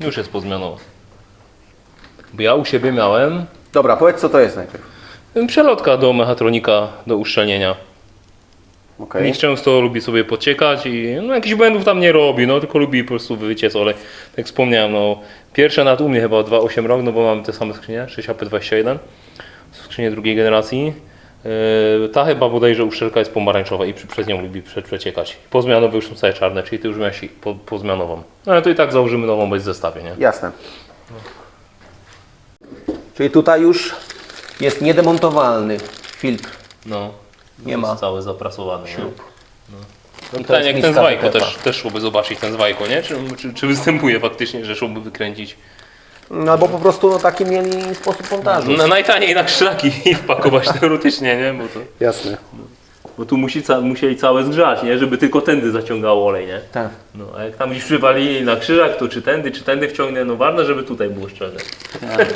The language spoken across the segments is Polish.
Już jest pozmianowo. Bo ja u siebie miałem Dobra, powiedz co to jest najpierw. przelotka do mechatronika, do uszczelnienia. Okej. Nikt często lubi sobie pociekać i no, jakichś błędów tam nie robi, no tylko lubi po prostu wyciec olej. Tak jak wspomniałem, no pierwsze nad u mnie chyba 2.8 rok, no bo mamy te same skrzynie, 6AP21, skrzynie drugiej generacji. Yy, ta chyba bodajże uszczelka jest pomarańczowa i przez nią lubi prze, przeciekać. Pozmianowe już są całe czarne, czyli ty już miałeś po, pozmianową. No ale to i tak założymy nową bez zestawie, nie? Jasne. Czyli tutaj już jest niedemontowalny filtr. No. Nie ma. Cały zaprasowany. Nie? No. I to Pytanie, jest jak ten z niska Wajko wyklepa. też, też szłoby zobaczyć ten z Wajko, nie? Czy, czy, czy występuje faktycznie, że szłoby wykręcić? No albo po prostu no, taki mieli sposób montażu. No, najtaniej na krzaki i wpakować teoretycznie, nie? Bo, to, Jasne. bo tu musi, ca, musieli całe zgrzać, nie? Żeby tylko tędy zaciągało olej, nie? Tak. No, a jak tam gdzieś przywalili na krzyżach, to czy tędy, czy tędy wciągnę, no ważne, żeby tutaj było szczelne.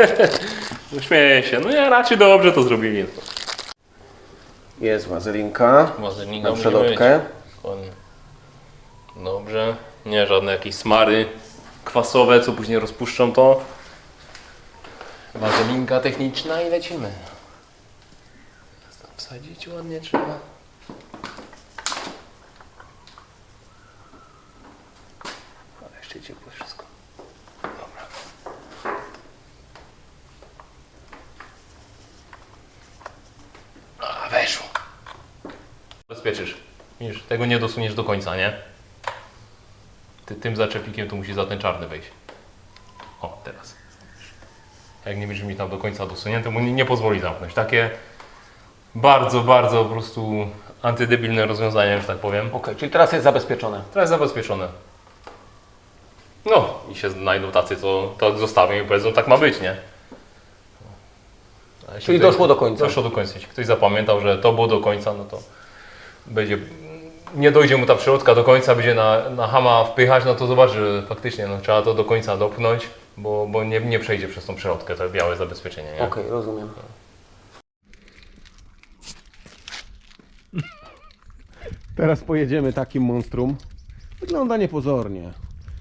no śmieję się, no ja raczej dobrze to zrobili. Jest wazelinka Wazelina na przelotkę. Dobrze, nie żadne jakieś smary kwasowe, co później rozpuszczą to. Wazelinka techniczna i lecimy. Wsadzić ładnie trzeba. Ale jeszcze ciepłe wszystko. Dobra. A, weszło. Bezpieczysz. Widzisz, tego nie dosuniesz do końca, nie? Ty, tym zaczepikiem to musi za ten czarny wejść. Jak nie będziesz mi tam do końca dosunięty, mu nie, nie pozwoli zamknąć. Takie bardzo, bardzo po prostu antydebilne rozwiązanie, że tak powiem. Okej, czyli teraz jest zabezpieczone. Teraz zabezpieczone. No i się znajdą tacy, co to zostawią i powiedzą, tak ma być, nie? A jeśli Czyli ktoś- doszło do końca. Doszło do końca. Jeśli ktoś zapamiętał, że to było do końca, no to będzie... Nie dojdzie mu ta przyrodka do końca, będzie na, na hama wpychać, no to zobaczy, że faktycznie no, trzeba to do końca dopchnąć, bo, bo nie, nie przejdzie przez tą przyrodkę, to białe zabezpieczenie, nie? Okej, rozumiem. Teraz pojedziemy takim monstrum. Wygląda niepozornie.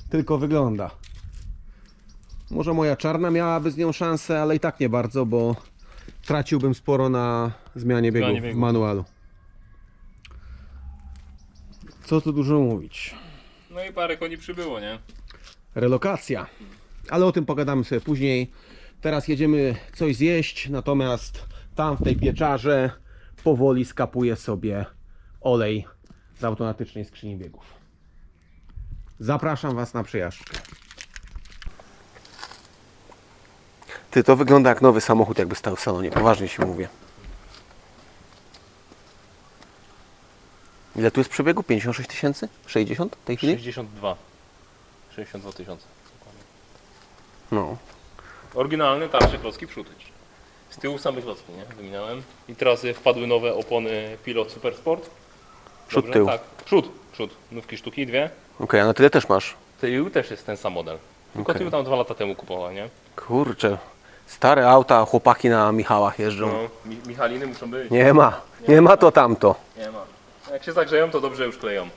Tylko wygląda. Może moja czarna miałaby z nią szansę, ale i tak nie bardzo, bo traciłbym sporo na zmianie biegów w manualu. Co tu dużo mówić. No i parę koni przybyło, nie? relokacja. Ale o tym pogadamy sobie później. Teraz jedziemy coś zjeść, natomiast tam w tej pieczarze powoli skapuje sobie olej z automatycznej skrzyni biegów. Zapraszam Was na przejażdżkę. Ty, to wygląda jak nowy samochód, jakby stał w salonie. Poważnie się mówię. Ile tu jest przebiegu? 56 tysięcy? 60 w tej chwili? 62. 62 tysiące. No. Oryginalny tarczy klocki przód. Z tyłu same klocki, nie? Wymieniałem. I teraz wpadły nowe opony Pilot Super Sport. Przód, Dobrze? tył. Tak, przód, przód. Nówki sztuki, dwie. Okej, a na tyle też masz. Tył też jest ten sam model. Tylko Okej. tył tam dwa lata temu kupowałem, nie? Kurczę, stare auta, chłopaki na Michałach jeżdżą. No, mi Michaliny muszą być. Nie ma, nie ma to tamto. Nie ma. Jak się zagrzeją, to dobrze już kleją.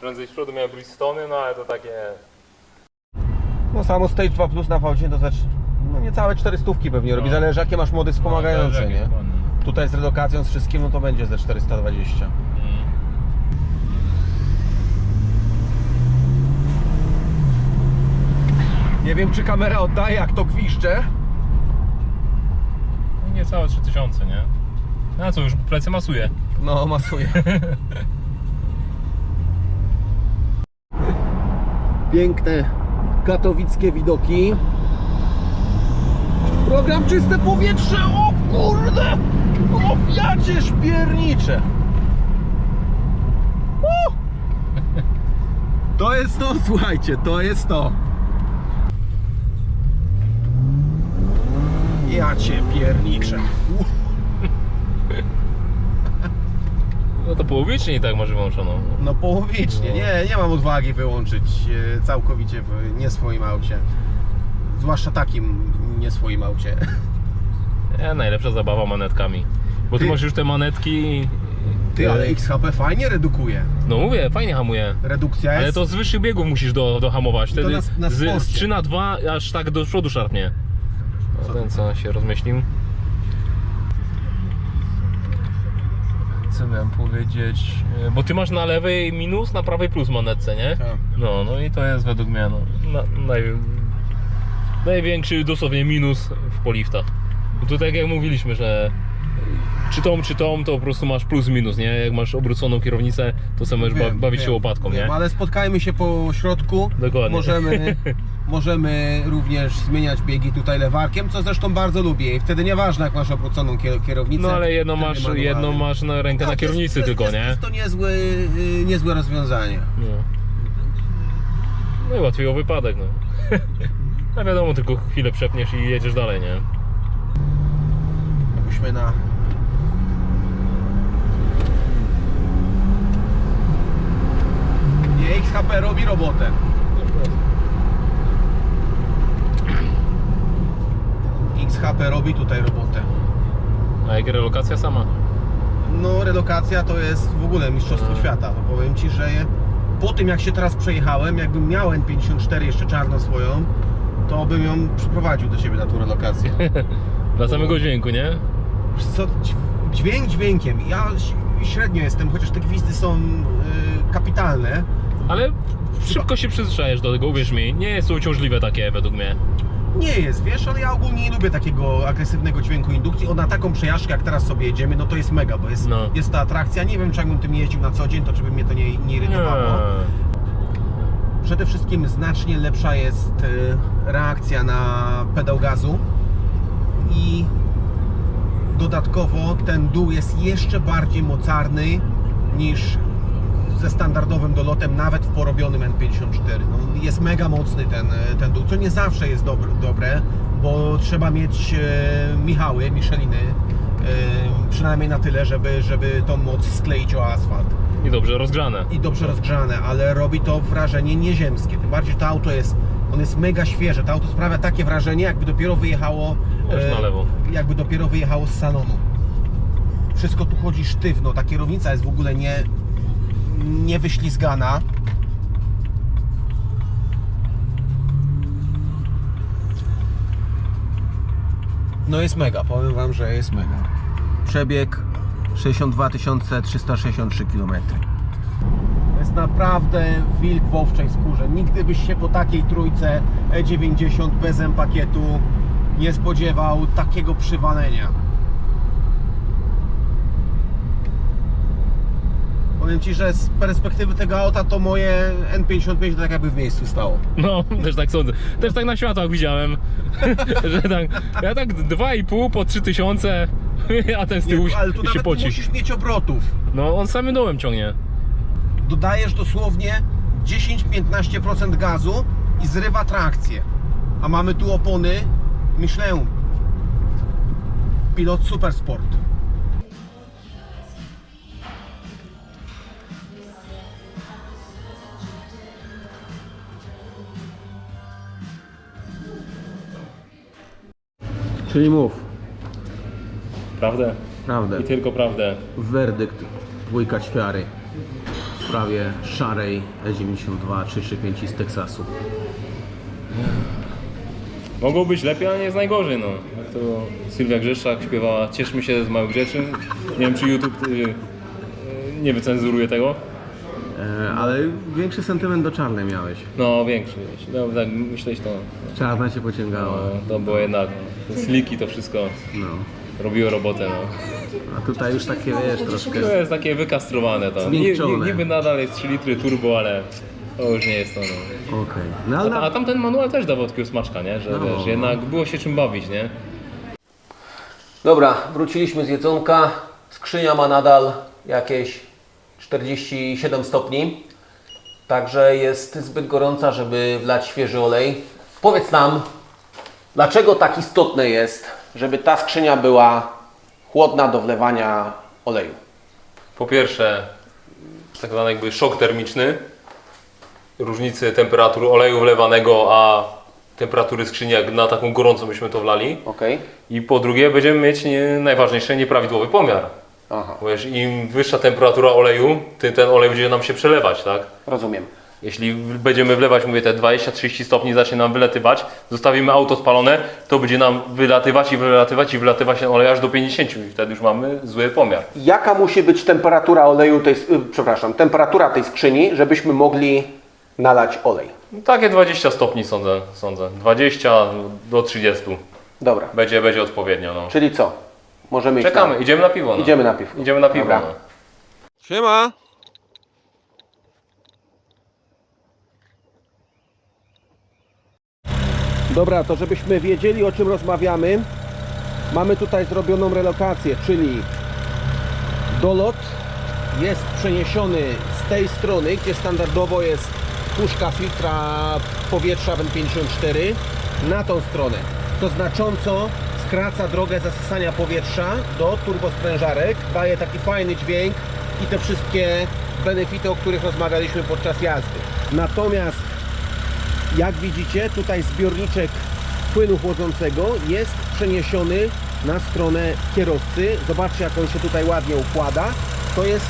Prędzej z przodu miałem Bridgestone, no ale to takie... No samo Stage 2 Plus na fałdzie to za no niecałe 400 pewnie robi, No. zależy jakie masz mody wspomagające, No, nie? dokładnie. Tutaj z redukacją, z wszystkim, no to będzie ze 420. Mm. Nie wiem czy kamera oddaje jak to gwizdże. No Niecałe 3000, nie? No co, już plecy masuje. No masuje. Piękne katowickie widoki. Program Czyste Powietrze, o kurde! O jacie szpiernicze! To jest to, słuchajcie, to jest to. Ja cię pierniczę. U. No to połowicznie i tak masz wyłączoną. No połowicznie, nie, nie mam odwagi wyłączyć e, całkowicie w nie swoim aucie. Zwłaszcza takim nie swoim aucie. Nie, najlepsza zabawa manetkami. Bo ty Ty- masz już te manetki Ty, ale XHP fajnie redukuje. No mówię, fajnie hamuje. Redukcja jest... Ale to z wyższych biegów musisz do, dohamować. Wtedy na- na z, sporcie. z 3 na 2 aż tak do przodu szarpnie. A ten co się rozmyślił. Co miałem powiedzieć? E, Bo ty masz na lewej minus, na prawej plus manetce, nie? Tak. No, no i to jest według mnie no, na, naj, największy dosłownie minus w poliftach. Bo tu tak jak mówiliśmy, że czy tą, czy tą, to po prostu masz plus minus, nie? Jak masz obróconą kierownicę, to sobie możesz ba- Wiem, bawić się wiem, łopatką, wiem, nie? Ale spotkajmy się po środku. Dokładnie. Możemy, możemy również zmieniać biegi tutaj lewarkiem, co zresztą bardzo lubię. I wtedy nieważne jak masz obróconą kier- kierownicę. No ale wtedy masz, manualnie. jedną masz na rękę na Tak, kierownicy jest, tylko, jest, nie? Jest to niezłe, y, niezłe rozwiązanie. No. no i łatwiej o wypadek, no. A wiadomo, tylko chwilę przepniesz i jedziesz dalej, nie? Jakbyśmy na... Nie, XHP robi robotę. XHP robi tutaj robotę. A jak relokacja sama? No, relokacja to jest w ogóle mistrzostwo No. świata. No, powiem Ci, że po tym jak się teraz przejechałem, jakbym miał N54 jeszcze czarną swoją, to bym ją przyprowadził do siebie na tą relokację. Dla samego dźwięku, nie? Wiesz co, dź- dźwięk dźwiękiem. Ja ś- średnio jestem, chociaż te gwizdy są y, kapitalne. Ale szybko się przyzwyczajesz do tego, uwierz mi. Nie jest to uciążliwe takie według mnie. Nie jest, wiesz, ale ja ogólnie nie lubię takiego agresywnego dźwięku indukcji. O, na taką przejażdżkę, jak teraz sobie jedziemy, no to jest mega, bo jest, No. jest ta atrakcja. Nie wiem, czy jakbym tym jeździł na co dzień, to czy by mnie to nie, nie irytowało. Przede wszystkim znacznie lepsza jest y, reakcja na pedał gazu i dodatkowo ten dół jest jeszcze bardziej mocarny niż ze standardowym dolotem, nawet w porobionym N54. No, jest mega mocny ten, y, ten dół, co nie zawsze jest dobre, dobre bo trzeba mieć e, Michały, Micheliny, e, przynajmniej na tyle, żeby, żeby tą moc skleić o asfalt I dobrze rozgrzane. i dobrze rozgrzane, ale robi to wrażenie nieziemskie. Tym bardziej, że to auto jest, on jest mega świeże. To auto sprawia takie wrażenie, jakby dopiero wyjechało, Już na lewo. jakby dopiero wyjechało z salonu. Wszystko tu chodzi sztywno. Ta kierownica jest w ogóle nie, nie wyślizgana. No jest mega, powiem Wam, że jest mega. Przebieg 62 363 km. To jest naprawdę wilk w owczej skórze. Nigdy byś się po takiej trójce E90 bez M-pakietu nie spodziewał takiego przywalenia. Powiem Ci, że z perspektywy tego auta to moje N55 to tak jakby w miejscu stało. No, też tak sądzę. Też tak na światłach widziałem. że tak, ja tak 2,5 po 3000, a ten z tyłu Nie, ale tu się nawet nie poci. musisz mieć obrotów. No, on samym dołem ciągnie. dodajesz dosłownie 10-15% gazu i zrywa trakcję. A mamy tu opony Michelin. Pilot Super Czyli mów, Prawdę? prawdę. I tylko prawdę. Werdykt dwójka ćwiary w sprawie szarej E E92 335 z Teksasu. Mogło być lepiej, ale nie jest najgorzej, no. Jak to Sylwia Grzeszczak śpiewała Cieszmy się z małych rzeczy. Nie wiem, czy YouTube y, nie wycenzuruje tego. E, ale większy sentyment do czarnej miałeś. No, większy. No, tak myśleć to... Czarna cię No, pociągała. to było jednak... Sliki to wszystko No. robiło robotę, no. A tutaj już takie wiesz troszkę. To jest takie wykastrowane to. Zmiękczone. ni- Niby nadal jest 3 litry turbo, ale to już nie jest to, no. Okej. No A, ale a na... tamten manual też dawał takiego smaczka, nie? Że No. wiesz, jednak było się czym bawić, nie? Dobra, wróciliśmy z jedzonka. Skrzynia ma nadal jakieś 47 stopni. Także jest zbyt gorąca, żeby wlać świeży olej. Powiedz nam, dlaczego tak istotne jest, żeby ta skrzynia była chłodna do wlewania oleju? Po pierwsze, tak zwany jakby szok termiczny, różnicy temperatur oleju wlewanego, a temperatury skrzyni, jak na taką gorącą byśmy to wlali. Ok? I po drugie, będziemy mieć nie, najważniejsze nieprawidłowy pomiar. Aha, wiesz, im wyższa temperatura oleju, tym ten olej będzie nam się przelewać, tak? rozumiem. Jeśli będziemy wlewać, mówię, te 20-30 stopni zacznie nam wylatywać, zostawimy auto spalone, to będzie nam wylatywać i wylatywać i wylatywać ten olej aż do 50 i wtedy już mamy zły pomiar. Jaka musi być temperatura oleju tej, y, przepraszam, temperatura tej skrzyni, żebyśmy mogli nalać olej? Takie 20 stopni sądzę, sądzę. 20 do 30 Dobra, będzie, będzie odpowiednio. No. czyli co? Możemy iść Czekamy, na... idziemy na piwo. No. Idziemy na piwo. Idziemy na piwo. Dobra. No. Siema! Dobra, to żebyśmy wiedzieli o czym rozmawiamy, mamy tutaj zrobioną relokację, czyli dolot jest przeniesiony z tej strony, gdzie standardowo jest puszka filtra powietrza WN54 na tą stronę. To znacząco skraca drogę zasysania powietrza do turbosprężarek, daje taki fajny dźwięk i te wszystkie benefity, o których rozmawialiśmy podczas jazdy. Natomiast jak widzicie, tutaj zbiorniczek płynu chłodzącego jest przeniesiony na stronę kierowcy. Zobaczcie, jak on się tutaj ładnie układa. To jest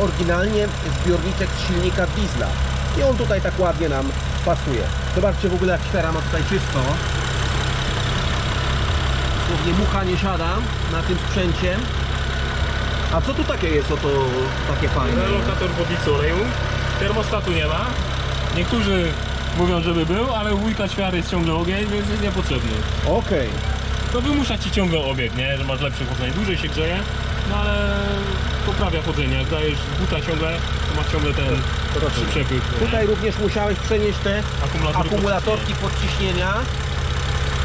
e, oryginalnie zbiorniczek z silnika diesla. I on tutaj tak ładnie nam pasuje. Zobaczcie w ogóle, jak świera ma tutaj czysto. Słownie mucha nie siada na tym sprzęcie. A co tu takie jest oto takie fajne? Lokator pobicy oleju. Termostatu nie ma. Niektórzy mówią, żeby był, ale u wujka świary jest ciągle ogień, więc jest niepotrzebny. Okej. To wymusza ci ciągle obieg, nie? Że masz lepsze chłodzenie. Dłużej się grzeje, no ale poprawia chodzenie. Jak dajesz z buta ciągle, to masz ciągle ten przepływ. nie? Tutaj również musiałeś przenieść te Akumulatory akumulatorki podciśnienia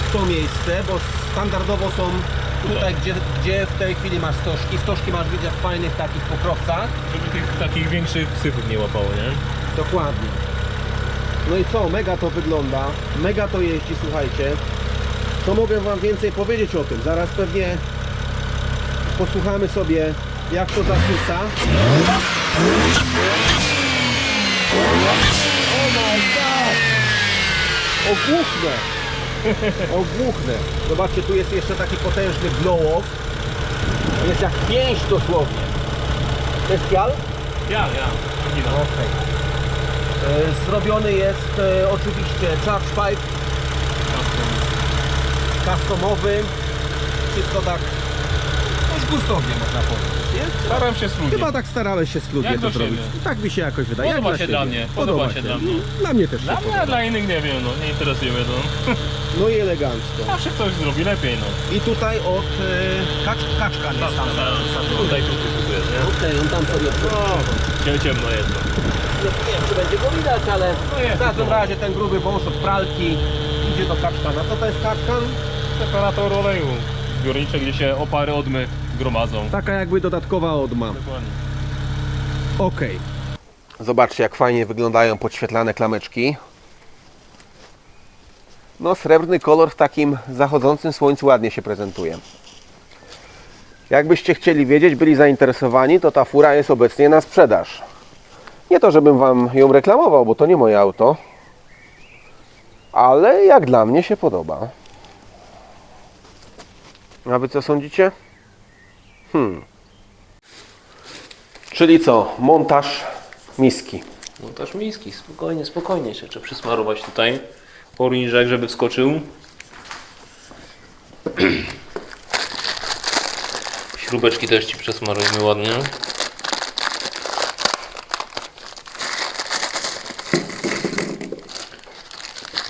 w to miejsce, bo standardowo są tutaj, gdzie, gdzie w tej chwili masz stożki. Stożki masz widzę w fajnych takich pokrowcach. Żeby tych takich większych syfów nie łapało, nie? Dokładnie. No i co, mega to wygląda, mega to jeździ, słuchajcie. Co mogę Wam więcej powiedzieć o tym? Zaraz pewnie posłuchamy sobie, jak to zasysa. Oh my god! Ogłuchnę! Ogłuchnę! Zobaczcie, tu jest jeszcze taki potężny blow-off. Jest jak pięść dosłownie. To jest pial? Ja, ja. Oryginał. Okej. E, Zrobiony jest e, oczywiście charge pipe customowy. Wszystko tak dość gustownie można powiedzieć, nie? Staram się służyć. Chyba tak starałeś się Jak to do zrobić. siebie. Tak mi się jakoś wydaje. Podoba Jak się siebie. dla mnie, podoba się dla mnie. Dla mnie też Dla się mnie, a podoba. dla innych nie wiem, no nie interesuje mnie to. No i elegancko. Zawsze ktoś zrobi lepiej, no. I tutaj od e, kacz, kaczka nie Tam, tam. tam, tam, tutaj tu kupujesz, nie? Okej, on tam sobie Cię- Ciemno jest to. Nie wiem, czy będzie go widać, ale No jest w każdym to. razie ten gruby wąs od pralki idzie do kaczkana. Co to jest kaczkan? Separator oleju. Zbiornicze, gdzie się opary odmy gromadzą. Taka jakby dodatkowa odma. Dokładnie. Ok. Zobaczcie, jak fajnie wyglądają podświetlane klameczki. No, srebrny kolor w takim zachodzącym słońcu ładnie się prezentuje. Jakbyście chcieli wiedzieć, byli zainteresowani, to ta fura jest obecnie na sprzedaż. Nie to, żebym Wam ją reklamował, bo to nie moje auto. Ale jak dla mnie się podoba. A Wy co sądzicie? Hmm. Czyli co? Montaż miski. Montaż miski, spokojnie, spokojnie. Jeszcze trzeba przysmarować tutaj orężek, żeby wskoczył. Śrubeczki też Ci przesmarujmy ładnie.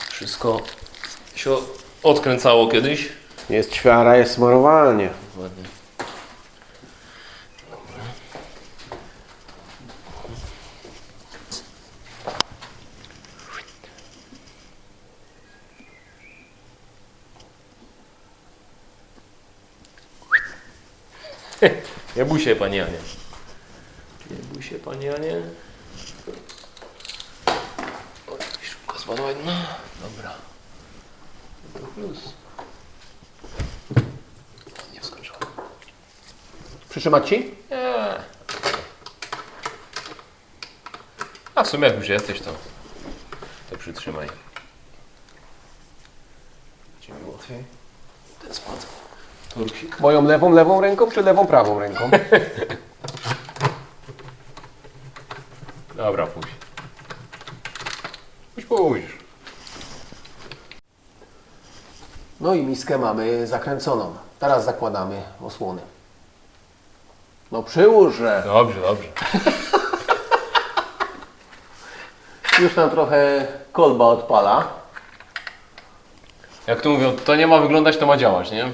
Wszystko się odkręcało kiedyś. Jest ćwiara, jest smarowanie. Ładnie. Nie bój się, Pani Anie. Nie bój się, Pani Anie. Oj, szybko spadła jedna. Dobra. To plus. Nie wskoczyła. Przytrzymać Ci? Nie. A w sumie jak już jesteś, to, to przytrzymaj. Będzie mi łatwiej. Ten spadł. Moją lewą, lewą ręką czy lewą, prawą ręką? Dobra, pójdź. Już pójdziesz. No i miskę mamy zakręconą. Teraz zakładamy osłony. No przyłóż, że Dobrze, dobrze. już nam trochę kolba odpala. Jak tu mówią, to nie ma wyglądać, to ma działać, nie?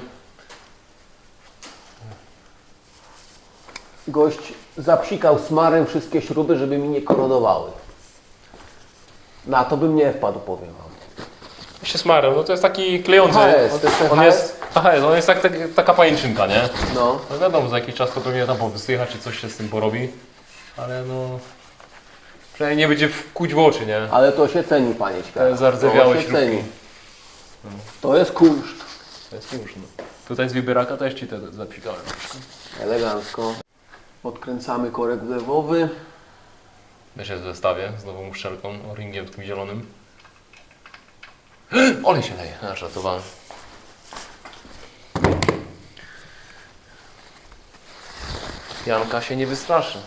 Gość zapsikał smarem wszystkie śruby, żeby mi nie korodowały. Na to bym nie wpadł, powiem wam. się smarem, no to jest taki klejący. HS, to jest ten on HS? jest, HS, on jest tak, tak, taka pajęczynka, nie? No. No wiadomo, za jakiś czas to pewnie tam powysycha, czy coś się z tym porobi, ale no... Przynajmniej nie będzie wkuć w oczy, nie? Ale to się ceni, panie świat. Te zardzewiałe To się śrubki. ceni. To jest kunszt. To jest już, no. Tutaj z wybieraka też ci te zapsikałem. Elegancko. Odkręcamy korek wlewowy. Też jest w zestawie z nową uszczelką, o ringiem takim zielonym. Olej się leje, a żartowałem. Janka się nie wystraszy.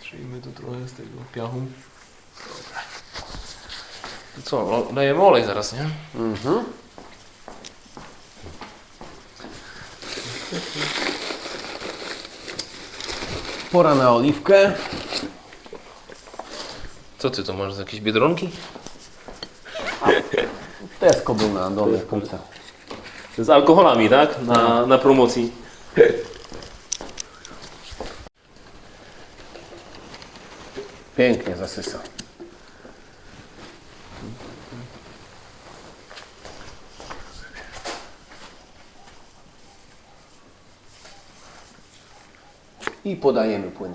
Przyjmijmy tu trochę z tego piachu. Dobra. To co, o- lejemy olej zaraz, nie? Mhm. Pora na oliwkę. Co ty to masz, z jakieś biedronki? Tesco był na dolnej półce. Z alkoholami, tak? Na, na promocji. Pięknie zasysa. I podajemy płyn.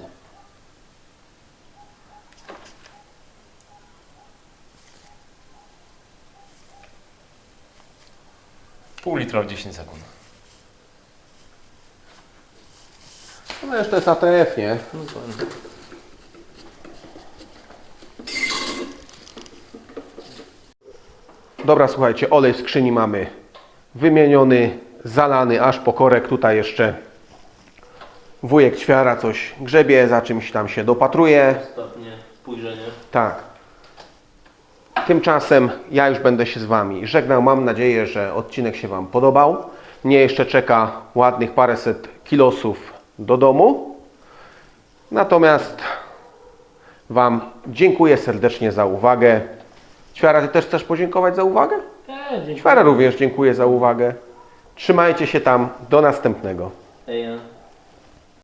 Pół litra w 10 sekund. No to jest ATF, nie? No to... Dobra, słuchajcie, olej w skrzyni mamy wymieniony, zalany aż po korek. Tutaj jeszcze wujek ćwiara coś grzebie, za czymś tam się dopatruje. Ostatnie spojrzenie. Tak. Tymczasem ja już będę się z Wami żegnał. Mam nadzieję, że odcinek się Wam podobał. Mnie jeszcze czeka ładnych paręset kilosów do domu. Natomiast Wam dziękuję serdecznie za uwagę. Ćwiara, Ty też chcesz podziękować za uwagę? Tak, dziękuję. Ćwiara również dziękuję za uwagę. Trzymajcie się tam. Do następnego. Ej, ja.